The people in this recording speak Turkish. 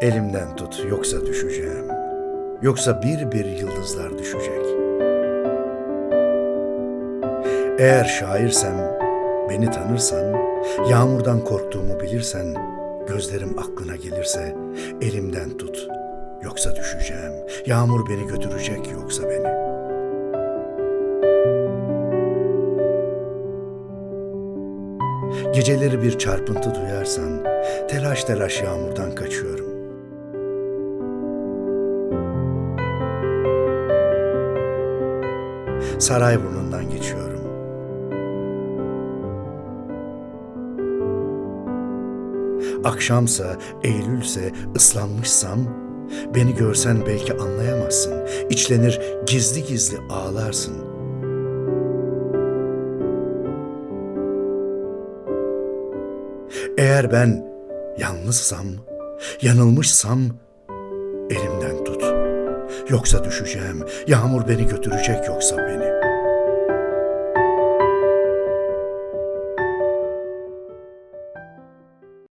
Elimden tut yoksa düşeceğim. Yoksa bir bir yıldızlar düşecek. Eğer şairsem, beni tanırsan, yağmurdan korktuğumu bilirsen, gözlerim aklına gelirse elimden tut. Yoksa düşeceğim. Yağmur beni götürecek yoksa beni. Geceleri bir çarpıntı duyarsan, telaş telaş yağmurdan kaçıyorum. Sarayburnu'ndan geçiyorum. Akşamsa, Eylülse, ıslanmışsam, beni görsen belki anlayamazsın. İçlenir, gizli gizli ağlarsın. Eğer ben yalnızsam, yanılmışsam tut. Yoksa düşeceğim, yağmur beni götürecek yoksa beni.